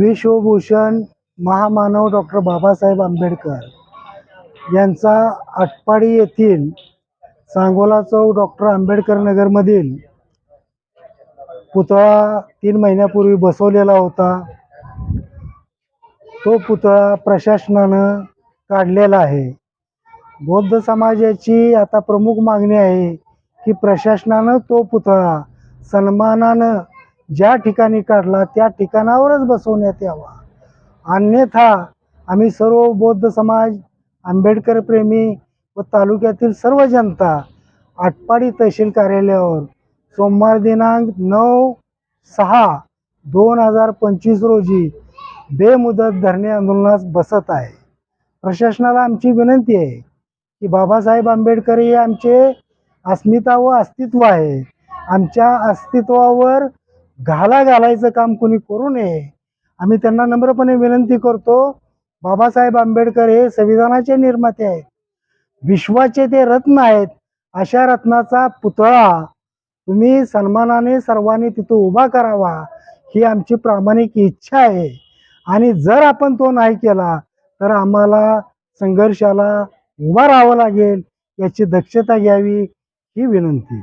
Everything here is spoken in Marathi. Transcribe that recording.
विश्वभूषण महामानव डॉक्टर बाबासाहेब आंबेडकर यांचा आटपाडी येथील सांगोला चौक डॉक्टर आंबेडकर नगरमधील पुतळा तीन महिन्यापूर्वी बसवलेला होता. तो पुतळा प्रशासनानं काढलेला आहे. बौद्ध समाजाची आता प्रमुख मागणी आहे की प्रशासनानं तो पुतळा सन्मानानं ज्या ठिकाणी काढला त्या ठिकाणावरच बसवण्यात यावा. अन्यथा आम्ही सर्व बौद्ध समाज आंबेडकर प्रेमी व तालुक्यातील सर्व जनता आटपाडी तहसील कार्यालयावर सोमवार दिनांक नऊ सहा दोन हजार पंचवीस रोजी बेमुदत धरणे आंदोलनास बसत आहे. प्रशासनाला आमची विनंती आहे की बाबासाहेब आंबेडकर हे आमचे अस्मिता व अस्तित्व आहे. आमच्या अस्तित्वावर घाला घालायचं काम कोणी करू नये. आम्ही त्यांना नम्रपणे विनंती करतो बाबासाहेब आंबेडकर हे संविधानाचे निर्माते आहेत. विश्वाचे ते रत्न आहेत. अशा रत्नाचा पुतळा तुम्ही सन्मानाने सर्वांनी तिथं उभा करावा ही आमची प्रामाणिक इच्छा आहे. आणि जर आपण तो नाही केला तर आम्हाला संघर्षाला उभा राहावं लागेल याची दक्षता घ्यावी ही विनंती.